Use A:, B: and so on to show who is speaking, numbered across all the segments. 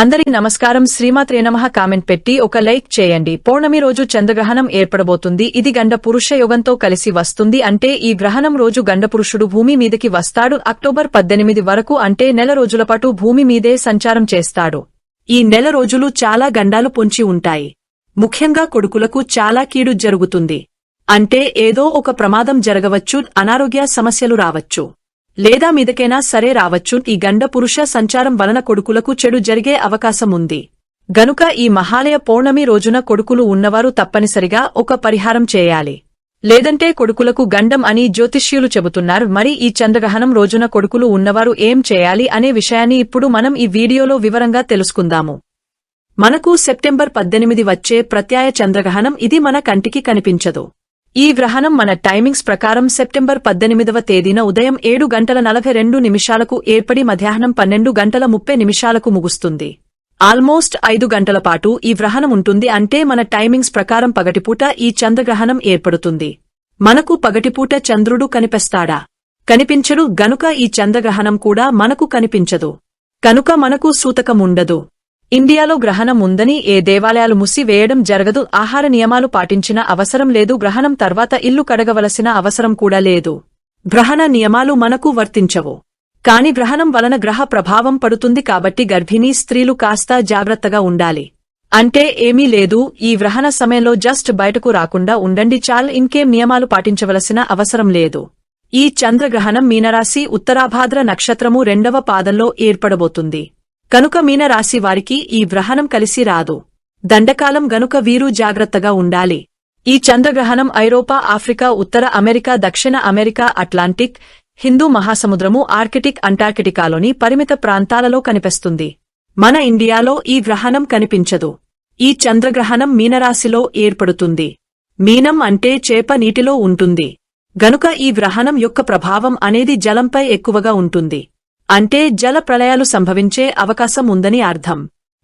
A: అందరి నమస్కారం. శ్రీమాత్రే నమః. కామెంట్ పెట్టి ఒక లైక్ చేయండి. పౌర్ణమి రోజు చంద్రగ్రహణం ఏర్పడబోతుంది. ఇది గండ పురుష యోగంతో కలిసి వస్తుంది. అంటే ఈ గ్రహణం రోజు గండ పురుషుడు భూమి మీదకి వస్తాడు. అక్టోబర్ పద్దెనిమిది వరకు అంటే నెల రోజుల పాటు భూమి మీదే సంచారం చేస్తాడు. ఈ నెల రోజులు చాలా గండాలు పొంచి ఉంటాయి. ముఖ్యంగా కొడుకులకు చాలా కీడు జరుగుతుంది. అంటే ఏదో ఒక ప్రమాదం జరగవచ్చు. అనారోగ్య సమస్యలు రావచ్చు. లేదా మీదకైనా సరే రావచ్చు. ఈ గండ పురుష సంచారం వలన కొడుకులకు చెడు జరిగే అవకాశం ఉంది గనుక ఈ మహాలయ పౌర్ణమి రోజున కొడుకులు ఉన్నవారు తప్పనిసరిగా ఒక పరిహారం చేయాలి. లేదంటే కొడుకులకు గండం అని జ్యోతిష్యులు చెబుతున్నారు. మరి ఈ చంద్రగ్రహణం రోజున కొడుకులు ఉన్నవారు ఏం చేయాలి అనే విషయాన్ని ఇప్పుడు మనం ఈ వీడియోలో వివరంగా తెలుసుకుందాము. మనకు సెప్టెంబర్ పద్దెనిమిది వచ్చే ప్రత్యాయ చంద్రగ్రహణం ఇది మన కంటికి కనిపించదు. ఈ గ్రహణం మన టైమింగ్స్ ప్రకారం సెప్టెంబర్ పద్దెనిమిదవ తేదీన ఉదయం ఏడు గంటల నలభై రెండు నిమిషాలకు ఏర్పడి మధ్యాహ్నం పన్నెండు గంటల ముప్పై నిమిషాలకు ముగుస్తుంది. ఆల్మోస్ట్ ఐదు గంటల పాటు ఈ గ్రహణం ఉంటుంది అంటే మన టైమింగ్స్ ప్రకారం పగటిపూట ఈ చంద్రగ్రహణం ఏర్పడుతుంది. మనకు పగటిపూట చంద్రుడు కనిపిస్తాడా? కనిపించడు గనుక ఈ చంద్రగ్రహణం కూడా మనకు కనిపించదు. కనుక మనకు సూతకముండదు. ఇండియాలో గ్రహణం ఉందని ఏ దేవాలయాలు మూసివేయడం జరగదు ఆహార నియమాలు పాటించిన అవసరం లేదు గ్రహణం తర్వాత ఇల్లు కడగవలసిన అవసరం కూడా లేదు. గ్రహణ నియమాలు మనకు వర్తించవు. కాని గ్రహణం వలన గ్రహ ప్రభావం పడుతుంది కాబట్టి గర్భిణీ స్త్రీలు కాస్త జాగ్రత్తగా ఉండాలి. అంటే ఏమీ లేదు ఈ గ్రహణ సమయంలో జస్ట్ బయటకు రాకుండా ఉండండి చాల్ ఇంకేం నియమాలు పాటించవలసిన అవసరం లేదు. ఈ చంద్రగ్రహణం మీనరాశి ఉత్తరాభాద్ర నక్షత్రము రెండవ పాదంలో ఏర్పడబోతుంది. కనుక మీనరాశి వారికి ఈ గ్రహణం కలిసి రాదు. దండకాలం గనుక వీరు జాగ్రత్తగా ఉండాలి. ఈ చంద్రగ్రహణం ఐరోపా ఆఫ్రికా ఉత్తర అమెరికా దక్షిణ అమెరికా అట్లాంటిక్ హిందూ మహాసముద్రము ఆర్కిటిక్ అంటార్కిటికాలోని పరిమిత ప్రాంతాలలో కనిపిస్తుంది. మన ఇండియాలో ఈ గ్రహణం కనిపించదు. ఈ చంద్రగ్రహణం మీనరాశిలో ఏర్పడుతుంది. మీనం అంటే చేప నీటిలో ఉంటుంది. గనుక ఈ గ్రహణం యొక్క ప్రభావం అనేది జలంపై ఎక్కువగా ఉంటుంది. అంటే జల ప్రళయాలు సంభవించే అవకాశం ఉందని అర్థం.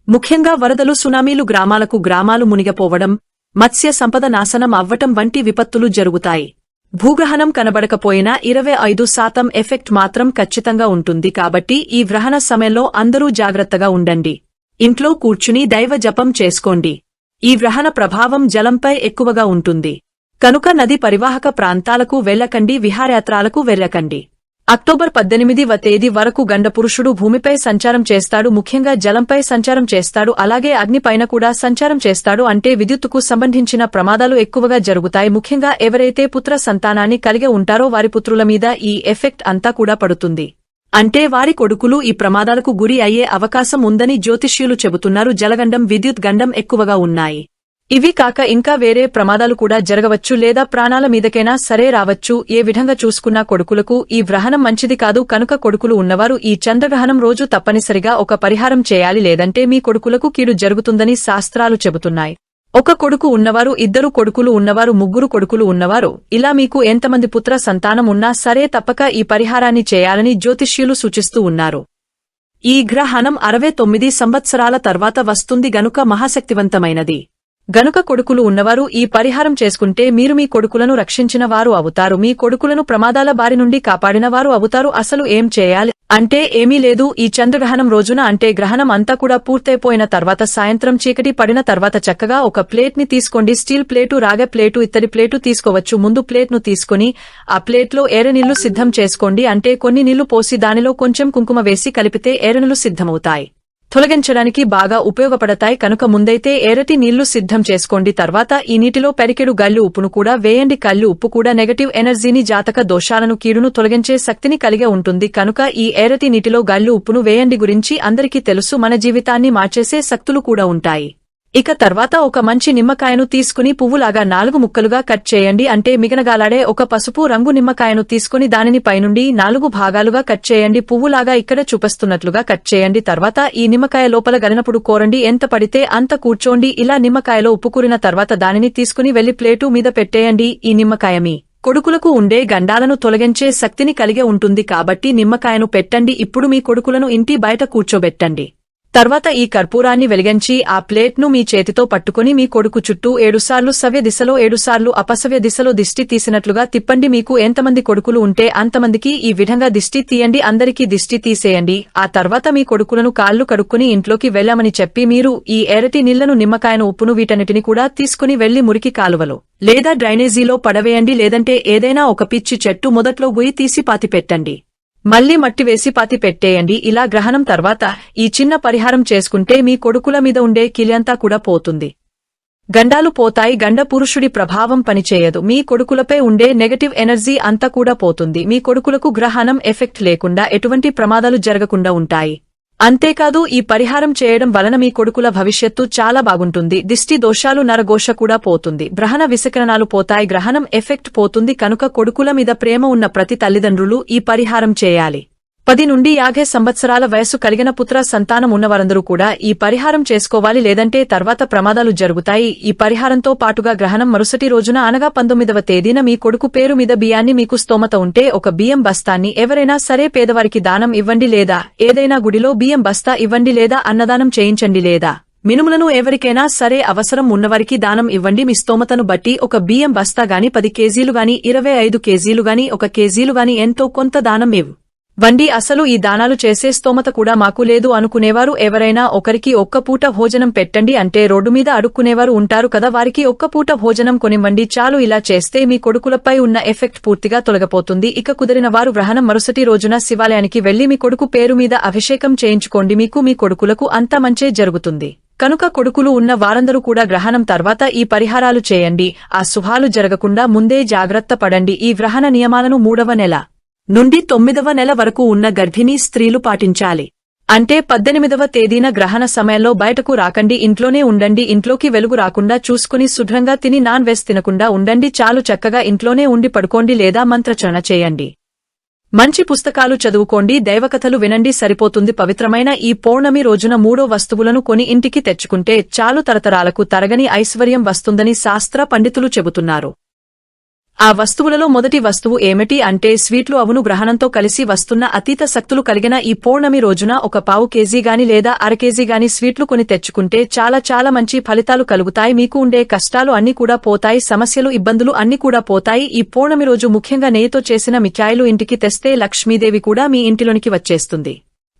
A: ముఖ్యంగా వరదలు సునామీలు గ్రామాలకు గ్రామాలు మునిగపోవడం మత్స్య సంపద నాశనం అవ్వటం వంటి విపత్తులు జరుగుతాయి. భూగ్రహణం కనబడకపోయినా ఇరవై ఐదు శాతం ఎఫెక్ట్ మాత్రం ఖచ్చితంగా ఉంటుంది కాబట్టి ఈ గ్రహణ సమయంలో అందరూ జాగ్రత్తగా ఉండండి. ఇంట్లో కూర్చుని దైవ జపం చేసుకోండి. ఈ గ్రహణ ప్రభావం జలంపై ఎక్కువగా ఉంటుంది. కనుక నది పరివాహక ప్రాంతాలకు వెళ్ళకండి విహారయాత్రాలకు వెళ్ళకండి అక్టోబర్ పద్దెనిమిదివ తేదీ వరకు గండపురుషుడు భూమిపై సంచారం చేస్తాడు. ముఖ్యంగా జలంపై సంచారం చేస్తాడు. అలాగే అగ్నిపైన కూడా సంచారం చేస్తాడు. అంటే విద్యుత్తుకు సంబంధించిన ప్రమాదాలు ఎక్కువగా జరుగుతాయి. ముఖ్యంగా ఎవరైతే పుత్ర సంతానాన్ని కలిగి ఉంటారో వారి పుత్రుల మీద ఈ ఎఫెక్ట్ అంతా కూడా పడుతుంది. అంటే వారి కొడుకులు ఈ ప్రమాదాలకు గురి అయ్యే అవకాశం ఉందని జ్యోతిష్యులు చెబుతున్నారు. జలగండం విద్యుత్ గండం ఎక్కువగా ఉన్నాయి. ఇవి కాక ఇంకా వేరే ప్రమాదాలు కూడా జరగవచ్చు లేదా ప్రాణాల మీదకైనా సరే రావచ్చు. ఏ విధంగా చూసుకున్నా కొడుకులకు ఈ గ్రహణం మంచిది కాదు. కనుక కొడుకులు ఉన్నవారు ఈ చంద్రగ్రహణం రోజు తప్పనిసరిగా ఒక పరిహారం చేయాలి లేదంటే మీ కొడుకులకు కీడు జరుగుతుందని శాస్త్రాలు చెబుతున్నాయి. ఒక కొడుకు ఉన్నవారు ఇద్దరు కొడుకులు ఉన్నవారు ముగ్గురు కొడుకులు ఉన్నవారు ఇలా మీకు ఎంతమంది పుత్ర సంతానం ఉన్నా సరే తప్పక ఈ పరిహారాన్ని చేయాలని జ్యోతిష్యులు సూచిస్తూ ఉన్నారు. ఈ గ్రహణం అరవై తొమ్మిది సంవత్సరాల తర్వాత వస్తుంది గనుక మహాశక్తివంతమైనది. గనుక కొడుకులు ఉన్నవారు ఈ పరిహారం చేసుకుంటే మీరు మీ కొడుకులను రక్షించిన వారు అవుతారు. మీ కొడుకులను ప్రమాదాల బారి నుండి కాపాడిన వారు అవుతారు. అసలు ఏం చేయాలి? అంటే ఏమీ లేదు. ఈ చంద్రగ్రహణం రోజున అంటే గ్రహణం అంతా కూడా పూర్తయిపోయిన తర్వాత సాయంత్రం చీకటి పడిన తర్వాత చక్కగా ఒక ప్లేట్ని తీసుకోండి. స్టీల్ ప్లేటు రాగ ప్లేటు ఇత్తడి ప్లేటు తీసుకోవచ్చు. ముందు ప్లేట్ను తీసుకుని ఆ ప్లేట్లో ఏరనీళ్ళు సిద్ధం చేసుకోండి. అంటే కొన్ని నీళ్ళు పోసి దానిలో కొంచెం కుంకుమ వేసి కలిపితే ఎర్రనీళ్ళు సిద్ధమవుతాయి. తొలగించడానికి బాగా ఉపయోగపడతాయి. కనుక ముందైతే ఏరటి నీళ్ళు సిద్ధం చేసుకోండి. తర్వాత ఈ నీటిలో పెరికెడు గల్లు ఉప్పును కూడా వేయండి. కళ్ళు ఉప్పు కూడా నెగటివ్ ఎనర్జీని జాతక దోషాలను కీడును తొలగించే శక్తిని కలిగి ఉంటుంది. కనుక ఈ ఏరటి నీటిలో గల్లు ఉప్పును వేయండి గురించి అందరికీ తెలుసు. మన జీవితాన్ని మార్చేసే శక్తులు కూడా ఉంటాయి. ఇక తర్వాత ఒక మంచి నిమ్మకాయను తీసుకుని పువ్వులాగా నాలుగు ముక్కలుగా కట్ చేయండి. అంటే మిగనగాలాడే ఒక పసుపు రంగు నిమ్మకాయను తీసుకుని దానిని పైనుండి నాలుగు భాగాలుగా కట్ చేయండి. పువ్వులాగా ఇక్కడ చూపిస్తున్నట్లుగా కట్ చేయండి. తర్వాత ఈ నిమ్మకాయ లోపల గలినప్పుడు కోరండి. ఎంత పడితే అంత కూర్చోండి. ఇలా నిమ్మకాయలో ఉప్పుకూరిన తర్వాత దానిని తీసుకుని వెళ్ళి ప్లేటు మీద పెట్టేయండి. ఈ నిమ్మకాయ మీ కొడుకులకు ఉండే గండాలను తొలగించే శక్తిని కలిగి ఉంటుంది. కాబట్టి నిమ్మకాయను పెట్టండి. ఇప్పుడు మీ కొడుకులను ఇంటి బయట కూర్చోబెట్టండి. తర్వాత ఈ కర్పూరాన్ని వెలిగించి ఆ ప్లేట్ను మీ చేతితో పట్టుకుని మీ కొడుకు చుట్టూ ఏడుసార్లు సవ్య దిశలో ఏడుసార్లు అపసవ్య దిశలో దిష్టి తీసినట్లుగా తిప్పండి. మీకు ఎంతమంది కొడుకులు ఉంటే అంతమందికి ఈ విధంగా దిష్టి తీయండి. అందరికీ దిష్టి తీసేయండి. ఆ తర్వాత మీ కొడుకులను కాళ్ళు కడుక్కుని ఇంట్లోకి వెళ్ళమని చెప్పి మీరు ఈ ఎరటి నీళ్ళను నిమ్మకాయను ఉప్పును వీటన్నిటిని కూడా తీసుకుని వెళ్ళి మురికి కాలువలో లేదా డ్రైనేజీలో పడవేయండి. లేదంటే ఏదైనా ఒక పిచ్చి చెట్టు మొదట్లో గుయి తీసి పాతిపెట్టండి. మళ్ళీ మట్టి వేసి పాతి పెట్టేయండి. ఇలా గ్రహణం తర్వాత ఈ చిన్న పరిహారం చేసుకుంటే మీ కొడుకుల మీద ఉండే కిలియంతా కూడా పోతుంది. గండాలు పోతాయి. గండ పురుషుడి ప్రభావం పనిచేయదు. మీ కొడుకులపై ఉండే నెగటివ్ ఎనర్జీ అంతా కూడా పోతుంది. మీ కొడుకులకు గ్రహణం ఎఫెక్ట్ లేకుండా ఎటువంటి ప్రమాదాలు జరగకుండా ఉంటాయి. అంతేకాదు ఈ పరిహారం చేయడం వలన మీ కొడుకుల భవిష్యత్తు చాలా బాగుంటుంది. దిష్టి దోషాలు నరఘోష కూడా పోతుంది. గ్రహణ విసకరణాలు పోతాయి. గ్రహణం ఎఫెక్ట్ పోతుంది. కనుక కొడుకుల మీద ప్రేమ ఉన్న ప్రతి తల్లిదండ్రులు ఈ పరిహారం చేయాలి. పది నుండి యాభై సంవత్సరాల వయస్సు కలిగిన పుత్ర సంతానం ఉన్నవారందరూ కూడా ఈ పరిహారం చేసుకోవాలి లేదంటే తర్వాత ప్రమాదాలు జరుగుతాయి. ఈ పరిహారంతో పాటుగా గ్రహణం మరుసటి రోజున అనగా పంతొమ్మిదవ తేదీన మీ కొడుకు పేరు మీద బియ్యాన్ని మీకు స్తోమత ఉంటే ఒక బియ్యం బస్తాన్ని ఎవరైనా సరే పేదవారికి దానం ఇవ్వండి లేదా ఏదైనా గుడిలో బియ్యం బస్తా ఇవ్వండి లేదా అన్నదానం చేయించండి లేదా. మినుములను ఎవరికైనా సరే అవసరం ఉన్నవారికి దానం ఇవ్వండి. మీ స్తోమతను బట్టి ఒక బియ్యం బస్తా గాని పది కేజీలు గాని ఇరవై ఐదు కేజీలు గాని ఒక కేజీలు గాని ఎంతో కొంత దానం ఇవ్వు. వండి అసలు ఈ దానాలు చేసే స్తోమత కూడా మాకు లేదు అనుకునేవారు ఎవరైనా ఒకరికి ఒక్క పూట భోజనం పెట్టండి అంటే రోడ్డు మీద అడుక్కునేవారు ఉంటారు కదా వారికి ఒక్క పూట భోజనం కొనివ్వండి చాలు ఇలా చేస్తే మీ కొడుకులపై ఉన్న ఎఫెక్ట్ పూర్తిగా తొలగపోతుంది. ఇక కుదిరిన వారు గ్రహణం మరుసటి రోజున శివాలయానికి వెళ్ళి మీ కొడుకు పేరు మీద అభిషేకం చేయించుకోండి మీకు మీ కొడుకులకు అంత మంచే జరుగుతుంది. కనుక కొడుకులు ఉన్న వారందరూ కూడా గ్రహణం తర్వాత ఈ పరిహారాలు చేయండి. ఆ శుభాలు జరగకుండా ముందే జాగ్రత్త పడండి. ఈ గ్రహణ నియమాలను మూడవ నెల నుండి తొమ్మిదవ నెల వరకు ఉన్న గర్భిణీ స్త్రీలు పాటించాలి. అంటే పద్దెనిమిదవ తేదీన గ్రహణ సమయంలో బయటకు రాకండి ఇంట్లోనే ఉండండి ఇంట్లోకి వెలుగు రాకుండా చూసుకుని శుభ్రంగా తిని నాన్ వెజ్ తినకుండా ఉండండి చాలు చక్కగా ఇంట్లోనే ఉండి పడుకోండి లేదా మంత్రచరణ చేయండి. మంచి పుస్తకాలు చదువుకోండి దైవకథలు వినండి సరిపోతుంది పవిత్రమైన ఈ పౌర్ణమి రోజున మూడో వస్తువులను కొని ఇంటికి తెచ్చుకుంటే చాలు తరతరాలకు తరగని ఐశ్వర్యం వస్తుందని శాస్త్ర పండితులు చెబుతున్నారు. ఆ వస్తువులలో మొదటి వస్తువు ఏమిటి అంటే స్వీట్లు అవును గ్రహణంతో కలిసి వస్తున్న అతీత శక్తులు కలిగిన ఈ పౌర్ణమి రోజున ఒక పావు కేజీ గాని లేదా అర కేజీ గాని స్వీట్లు కొని తెచ్చుకుంటే చాలా చాలా మంచి ఫలితాలు కలుగుతాయి. మీకు ఉండే కష్టాలు అన్ని కూడా పోతాయి. సమస్యలు ఇబ్బందులు అన్ని కూడా పోతాయి. ఈ పౌర్ణమి రోజు ముఖ్యంగా నెయ్యితో చేసిన మిఠాయిలు ఇంటికి తెస్తే లక్ష్మీదేవి కూడా మీ ఇంటిలోనికి వచ్చేస్తుంది.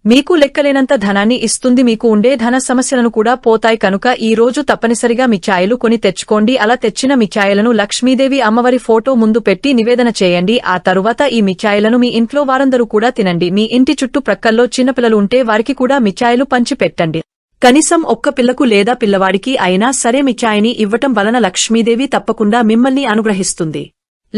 A: మీకు లెక్కలేనంత ధనాన్ని ఇస్తుంది. మీకు ఉండే ధన సమస్యలను కూడా పోతాయి కనుక ఈ రోజు తప్పనిసరిగా మిఠాయిలు కొని తెచ్చుకోండి. అలా తెచ్చిన మిఠాయిలను లక్ష్మీదేవి అమ్మవారి ఫోటో ముందు పెట్టి నివేదన చేయండి. ఆ తరువాత ఈ మిఠాయిలను మీ ఇంట్లో వారందరూ కూడా తినండి. మీ ఇంటి చుట్టూ ప్రక్కల్లో చిన్నపిల్లలు ఉంటే వారికి కూడా మిఠాయిలు పంచి పెట్టండి. కనీసం ఒక్క పిల్లకు లేదా పిల్లవాడికి అయినా సరే మిఠాయిని ఇవ్వటం వలన లక్ష్మీదేవి తప్పకుండా మిమ్మల్ని అనుగ్రహిస్తుంది.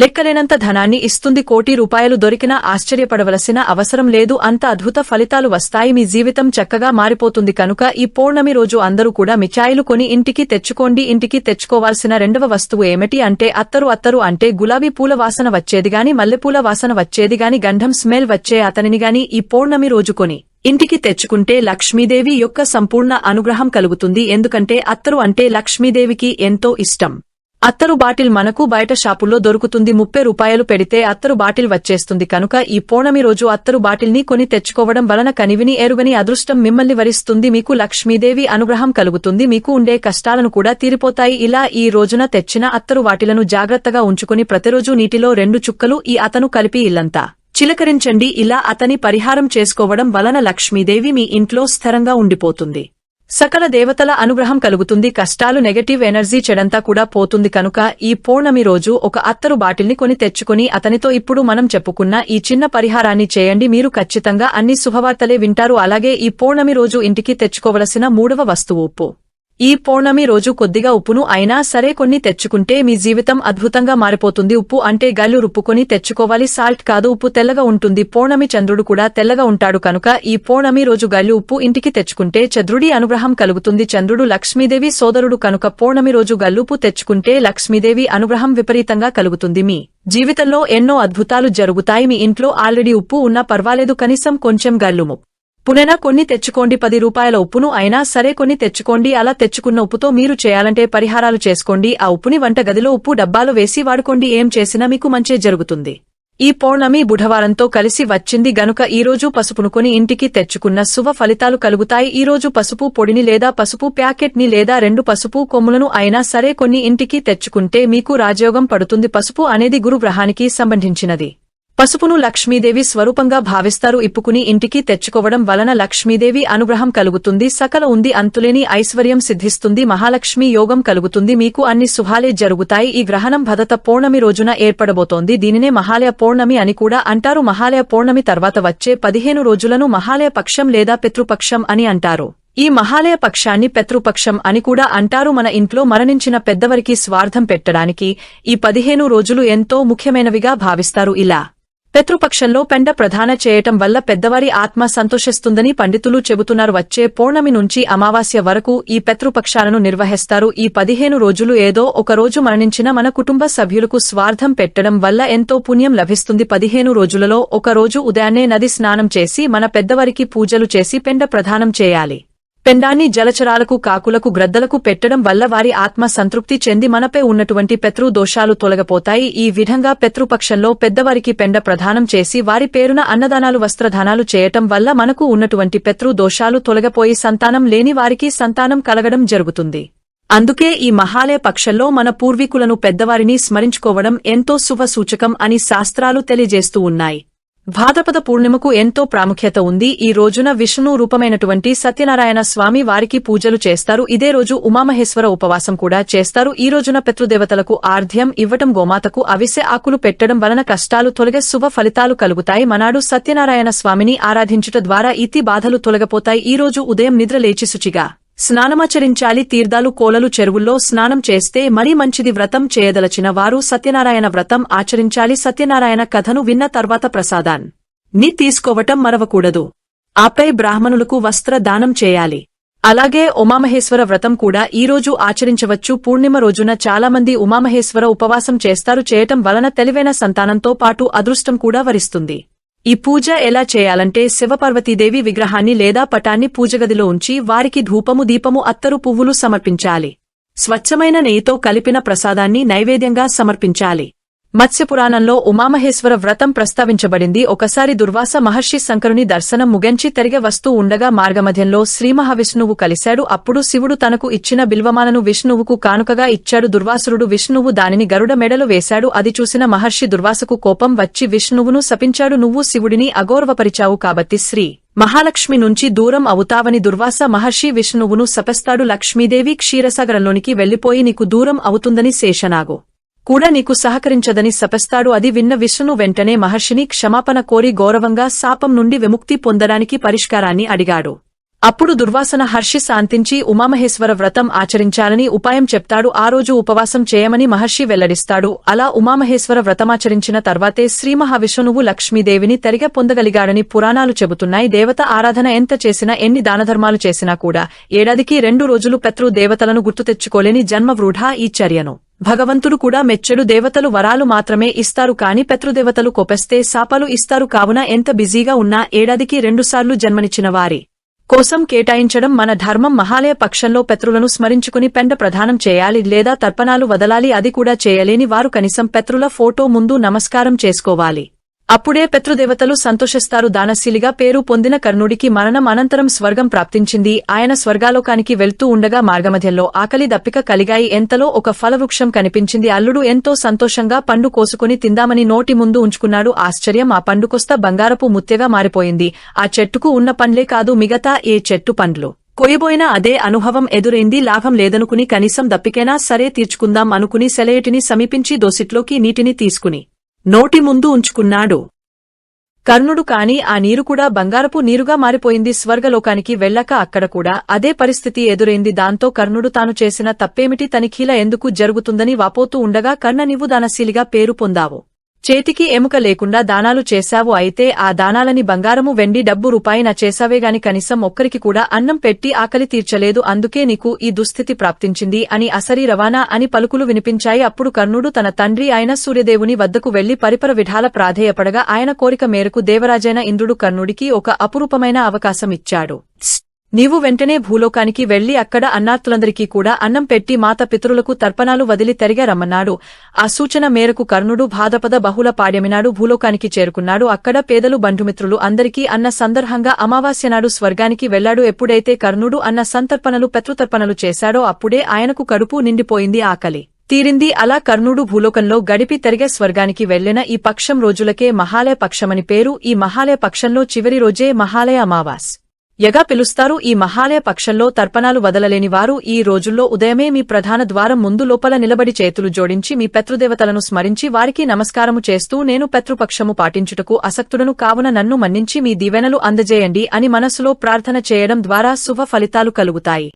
A: లెక్కలేనంత ధనాన్ని ఇస్తుంది. కోటి రూపాయలు దొరికినా ఆశ్చర్యపడవలసిన అవసరం లేదు. అంత అద్భుత ఫలితాలు వస్తాయి. మీ జీవితం చక్కగా మారిపోతుంది. కనుక ఈ పౌర్ణమి రోజు అందరూ కూడా మిఠాయిలు కొని ఇంటికి తెచ్చుకోండి. ఇంటికి తెచ్చుకోవాల్సిన రెండవ వస్తువు ఏమిటి అంటే అత్తరు అత్తరు అంటే గులాబీ పూల వాసన వచ్చేదిగాని మల్లెపూల వాసన వచ్చేది గాని గంధం స్మెల్ వచ్చే అతనిని గాని ఈ పౌర్ణమి రోజు కొని ఇంటికి తెచ్చుకుంటే లక్ష్మీదేవి యొక్క సంపూర్ణ అనుగ్రహం కలుగుతుంది. ఎందుకంటే అత్తరు అంటే లక్ష్మీదేవికి ఎంతో ఇష్టం. అత్తరు బాటిల్ మనకు బయట షాపుల్లో దొరుకుతుంది. ముప్పై రూపాయలు పెడితే అత్తరు బాటిల్ వచ్చేస్తుంది. కనుక ఈ పౌర్ణమి రోజు అత్తరు బాటిల్ని కొని తెచ్చుకోవడం వలన కనివిని ఎరుగని అదృష్టం మిమ్మల్ని వరిస్తుంది. మీకు లక్ష్మీదేవి అనుగ్రహం కలుగుతుంది. మీకు ఉండే కష్టాలను కూడా తీరిపోతాయి. ఇలా ఈ రోజున తెచ్చిన అత్తరు వాటిలను జాగ్రత్తగా ఉంచుకుని ప్రతిరోజు నీటిలో రెండు చుక్కలు ఈ అతను కలిపి ఇల్లంతా చిలకరించండి. ఇలా అతని పరిహారం చేసుకోవడం వలన లక్ష్మీదేవి మీ ఇంట్లో స్థిరంగా ఉండిపోతుంది. సకల దేవతల అనుగ్రహం కలుగుతుంది. కష్టాలు నెగటివ్ ఎనర్జీ చెడంతా కూడా పోతుంది కనుక ఈ పౌర్ణమి రోజు ఒక అత్తరు బాటిల్ని కొని తెచ్చుకుని అతనితో ఇప్పుడు మనం చెప్పుకున్న ఈ చిన్న పరిహారాన్ని చేయండి. మీరు ఖచ్చితంగా అన్ని శుభవార్తలే వింటారు. అలాగే ఈ పౌర్ణమి రోజు ఇంటికి తెచ్చుకోవలసిన మూడవ వస్తువు ఉప్పు. ఈ పౌర్ణమి రోజు కొద్దిగా ఉప్పును అయినా సరే కొన్ని తెచ్చుకుంటే మీ జీవితం అద్భుతంగా మారిపోతుంది. ఉప్పు అంటే గల్లు రుప్పుకొని తెచ్చుకోవాలి. సాల్ట్ కాదు ఉప్పు తెల్లగా ఉంటుంది. పౌర్ణమి చంద్రుడు కూడా తెల్లగా ఉంటాడు కనుక ఈ పౌర్ణమి రోజు గల్లు ఉప్పు ఇంటికి తెచ్చుకుంటే చంద్రుడి అనుగ్రహం కలుగుతుంది. చంద్రుడు లక్ష్మీదేవి సోదరుడు కనుక పౌర్ణమి రోజు గల్లుప్పు తెచ్చుకుంటే లక్ష్మీదేవి అనుగ్రహం విపరీతంగా కలుగుతుంది. మీ జీవితంలో ఎన్నో అద్భుతాలు జరుగుతాయి. మీ ఇంట్లో ఆల్రెడీ ఉప్పు ఉన్నా పర్వాలేదు. కనీసం కొంచెం గల్లుము పునెనా కొన్ని తెచ్చుకోండి పది రూపాయల ఉప్పును అయినా సరే కొన్ని తెచ్చుకోండి అలా తెచ్చుకున్న ఉప్పుతో మీరు చేయాలంటే పరిహారాలు చేసుకోండి ఆ ఉప్పుని వంట గదిలో ఉప్పు డబ్బాలు వేసి వాడుకోండి ఏం చేసినా మీకు మంచే జరుగుతుంది. ఈ పౌర్ణమి బుధవారంతో కలిసి వచ్చింది గనుక ఈరోజు పసుపునుకొని ఇంటికి తెచ్చుకున్న శుభ ఫలితాలు కలుగుతాయి. ఈ రోజు పసుపు పొడిని లేదా పసుపు ప్యాకెట్ని లేదా రెండు పసుపు కొమ్ములను అయినా సరే కొన్ని ఇంటికి తెచ్చుకుంటే మీకు రాజయోగం పడుతుంది. పసుపు అనేది గురు గ్రహానికి సంబంధించినది. పసుపును లక్ష్మీదేవి స్వరూపంగా భావిస్తారు. ఇప్పుకుని ఇంటికి తెచ్చుకోవడం వలన లక్ష్మీదేవి అనుగ్రహం కలుగుతుంది. సకల ఉంది అంతులేని ఐశ్వర్యం సిద్ధిస్తుంది. మహాలక్ష్మి యోగం కలుగుతుంది. మీకు అన్ని శుభాలే జరుగుతాయి. ఈ గ్రహణం భదత పౌర్ణమి రోజున ఏర్పడబోతోంది. దీనినే మహాలయ పౌర్ణమి అని కూడా అంటారు. మహాలయ పౌర్ణమి తర్వాత వచ్చే పదిహేను రోజులను మహాలయ పక్షం లేదా పితృపక్షం అని అంటారు. ఈ మహాలయ పక్షాన్ని పెతృపక్షం అని కూడా అంటారు. మన ఇంట్లో మరణించిన పెద్దవరికి స్వార్థం పెట్టడానికి ఈ పదిహేను రోజులు ఎంతో ముఖ్యమైనవిగా భావిస్తారు. ఇలా పితృపక్షంలో పెండ ప్రధాన చేయటం వల్ల పెద్దవారి ఆత్మ సంతోషిస్తుందని పండితులు చెబుతున్నారు. వచ్చే పౌర్ణమి నుంచి అమావాస్య వరకు ఈ పితృపక్షాలను నిర్వహిస్తారు. ఈ పదిహేను రోజులు ఏదో ఒక రోజు మరణించిన మన కుటుంబ సభ్యులకు స్వార్థం పెట్టడం వల్ల ఎంతో పుణ్యం లభిస్తుంది. పదిహేను రోజులలో ఒక రోజు ఉదయాన్నే నది స్నానం చేసి మన పెద్దవారికి పూజలు చేసి పెండ ప్రధానం చేయాలి. పెండాన్ని జలచరాలకు కాకులకు గ్రద్దలకు పెట్టడం వల్ల వారి ఆత్మ సంతృప్తి చెంది మనపై ఉన్నటువంటి పెతృ దోషాలు తొలగపోతాయి. ఈ విధంగా పెతృపక్షంలో పెద్దవారికి పెండ ప్రదానం చేసి వారి పేరున అన్నదానాలు వస్త్రదానాలు చేయటం వల్ల మనకు ఉన్నటువంటి పెతృ దోషాలు తొలగపోయి సంతానం లేని వారికి సంతానం కలగడం జరుగుతుంది. అందుకే ఈ మహాలయ పక్షంలో మన పూర్వీకులను పెద్దవారిని స్మరించుకోవడం ఎంతో శుభ సూచకం అని శాస్త్రాలు తెలియజేస్తూ ఉన్నాయి. భాద్రపద పూర్ణిమకు ఎంతో ప్రాముఖ్యత ఉంది. ఈ రోజున విష్ణు రూపమైనటువంటి సత్యనారాయణ స్వామి వారికి పూజలు చేస్తారు. ఇదే రోజు ఉమామహేశ్వర ఉపవాసం కూడా చేస్తారు. ఈ రోజున పితృదేవతలకు ఆర్ధ్యం ఇవ్వటం గోమాతకు అవిసె ఆకులు పెట్టడం వలన కష్టాలు తొలగే శుభ ఫలితాలు కలుగుతాయి. మనాడు సత్యనారాయణ స్వామిని ఆరాధించుట ద్వారా ఇతి బాధలు తొలగపోతాయి. ఈ రోజు ఉదయం నిద్ర లేచి శుచిగా స్నానమాచరించాలి తీర్థాలు కోలలు చెరువుల్లో స్నానం చేస్తే మరీ మంచిది వ్రతం చేయదలచిన వారు సత్యనారాయణ వ్రతం ఆచరించాలి సత్యనారాయణ కథను విన్న తర్వాత ప్రసాదాన్. ని తీసుకోవటం మరవకూడదు. ఆపై బ్రాహ్మణులకు వస్త్ర దానం చేయాలి. అలాగే ఉమామహేశ్వర వ్రతం కూడా ఈ రోజు ఆచరించవచ్చు. పూర్ణిమ రోజున చాలామంది ఉమామహేశ్వర ఉపవాసం చేస్తారు. చేయటం వలన తెలివైన సంతానంతో పాటు అదృష్టం కూడా వరిస్తుంది. ఈ పూజ ఎలా చేయాలంటే శివపార్వతీదేవి విగ్రహాన్ని లేదా పటాన్ని పూజగదిలో ఉంచి వారికి ధూపము దీపము అత్తరు పువ్వులు సమర్పించాలి. స్వచ్ఛమైన నెయ్యితో కలిపిన ప్రసాదాన్ని నైవేద్యంగా సమర్పించాలి. మత్స్యపురాణంలో ఉమామహేశ్వర వ్రతం ప్రస్తావించబడింది. ఒకసారి దుర్వాస మహర్షి శంకరుని దర్శనం ముగించి తిరిగి వస్తూ ఉండగా మార్గమధ్యంలో శ్రీమహావిష్ణువు కలిశాడు. అప్పుడు శివుడు తనకు ఇచ్చిన బిల్వమాలను విష్ణువుకు కానుకగా ఇచ్చాడు. దుర్వాసురుడు విష్ణువు దానిని గరుడ మెడలో వేశాడు. అది చూసిన మహర్షి దుర్వాసకు కోపం వచ్చి విష్ణువును శపించాడు. నువ్వు శివుడిని అగౌరవపరిచావు కాబట్టి శ్రీ మహాలక్ష్మి నుంచి దూరం అవుతావని దుర్వాస మహర్షి విష్ణువును శపస్తాడు. లక్ష్మీదేవి క్షీరసాగరంలోనికి వెళ్ళిపోయి నీకు దూరం అవుతుందని శేషనాగు. కూడా నీకు సహకరించదని శపస్తాడు. అది విన్న విష్ణు వెంటనే మహర్షిని క్షమాపణ కోరి గౌరవంగా శాపం నుండి విముక్తి పొందడానికి పరిష్కారాన్ని అడిగాడు. అప్పుడు దుర్వాసన హర్షి శాంతించి ఉమామహేశ్వర వ్రతం ఆచరించాలని ఉపాయం చెప్తాడు. ఆ రోజు ఉపవాసం చేయమని మహర్షి వెల్లడిస్తాడు. అలా ఉమామహేశ్వర వ్రతమాచరించిన తర్వాతే శ్రీమహావిష్ణువు లక్ష్మీదేవిని తెరిగ పొందగలిగాడని పురాణాలు చెబుతున్నాయి. దేవత ఆరాధన ఎంత చేసినా ఎన్ని దానధర్మాలు చేసినా కూడా ఏడాదికి రెండు రోజులు పెత్రు దేవతలను గుర్తు తెచ్చుకోలేని జన్మవృఢ ఈ చర్యను భగవంతుడు కూడా మెచ్చడు దేవతలు వరాలు మాత్రమే ఇస్తారు కాని పెతృదేవతలు కొపెస్తే శాపాలు ఇస్తారు. కావున ఎంత బిజీగా ఉన్నా ఏడాదికి రెండుసార్లు జన్మనిచ్చిన వారి. కోసం కేటాయించడం మన ధర్మం. మహాలయ పక్షంలో పెత్రులను స్మరించుకుని పెండ ప్రదానం చేయాలి లేదా తర్పణాలు వదలాలి అది కూడా చేయలేని వారు కనీసం పెత్రుల ఫోటో ముందు నమస్కారం చేసుకోవాలి. అప్పుడే పెతృదేవతలు సంతోషిస్తారు. దానశీలిగా పేరు పొందిన కర్ణుడికి మరణం అనంతరం స్వర్గం ప్రాప్తించింది. ఆయన స్వర్గాలోకానికి వెళ్తూ ఉండగా మార్గమధ్యంలో ఆకలి దప్పిక కలిగాయి. ఎంతలో ఒక ఫలవృక్షం కనిపించింది. అల్లుడు ఎంతో సంతోషంగా పండు కోసుకుని తిందామని నోటి ముందు ఉంచుకున్నాడు. ఆశ్చర్యం. ఆ పండుకొస్త బంగారపు ముత్తెగా మారిపోయింది. ఆ చెట్టుకు ఉన్న పండ్లే కాదు మిగతా ఏ చెట్టు పండ్లు. కొయ్యబోయినా అదే అనుభవం ఎదురైంది. లాభం లేదనుకుని కనీసం దప్పికైనా సరే తీర్చుకుందాం అనుకుని సెలయేటిని సమీపించి దోసిట్లోకి నీటిని తీసుకుని నోటి ముందు ఉంచుకున్నాడు. కర్ణుడు కాని ఆ నీరు కూడా బంగారపు నీరుగా మారిపోయింది. స్వర్గలోకానికి వెళ్ళక అక్కడ కూడా అదే పరిస్థితి ఎదురైంది. దాంతో కర్ణుడు తాను చేసిన తప్పేమిటి? తనిఖీల ఎందుకు జరుగుతుందని వాపోతూ ఉండగా కర్ణ నీవు దానశీలిగా పేరు పొందావు. చేతికి ఎముక లేకుండా దానాలు చేశావు అయితే ఆ దానాలని బంగారము వెండి డబ్బు రూపాయిన చేశావేగాని కనీసం ఒక్కరికి కూడా అన్నం పెట్టి ఆకలి తీర్చలేదు. అందుకే నీకు ఈ దుస్థితి ప్రాప్తించింది అని అసరి రవాణా అని పలుకులు వినిపించాయి. అప్పుడు కర్ణుడు తన తండ్రి అయిన సూర్యదేవుని వద్దకు వెళ్ళి పరిపర విధాల ప్రాధేయపడగా ఆయన కోరిక మేరకు దేవరాజైన ఇంద్రుడు కర్ణుడికి ఒక అపురూపమైన అవకాశం ఇచ్చాడు నీవు వెంటనే భూలోకానికి వెళ్ళి అక్కడ అన్నార్తులందరికీ కూడా అన్నం పెట్టి మాత పితరులకు తర్పణాలు వదిలి తెరిగా రమ్మన్నాడు. ఆ సూచన మేరకు కర్ణుడు భాదపద బహుళ పాడ్యమినాడు భూలోకానికి చేరుకున్నాడు. అక్కడ పేదలు బంధుమిత్రులు అందరికీ అన్న సందర్భంగా అమావాస్యనాడు స్వర్గానికి వెళ్ళాడు ఎప్పుడైతే కర్ణుడు అన్న సంతర్పణలు పెతృతర్పణలు చేశాడో అప్పుడే ఆయనకు కడుపు నిండిపోయింది ఆకలి. తీరింది అలా కర్ణుడు భూలోకంలో గడిపి తెరిగే స్వర్గానికి వెళ్ళిన ఈ పక్షం రోజులకే మహాలయ పక్షమని పేరు. ఈ మహాలయ పక్షంలో చివరి రోజే మహాలయ అమావాస్. యగా పిలుస్తారు. ఈ మహాలయ పక్షంలో తర్పణాలు వదలలేని వారు ఈ రోజుల్లో ఉదయమే మీ ప్రధాన ద్వారం ముందు లోపల నిలబడి చేతులు జోడించి మీ పెతృదేవతలను స్మరించి వారికి నమస్కారము చేస్తూ నేను పెతృపక్షము పాటించుటకు అసక్తుడను కావున నన్ను మన్నించి మీ దీవెనలు అందజేయండి అని మనసులో ప్రార్థన చేయడం ద్వారా శుభ ఫలితాలు కలుగుతాయి.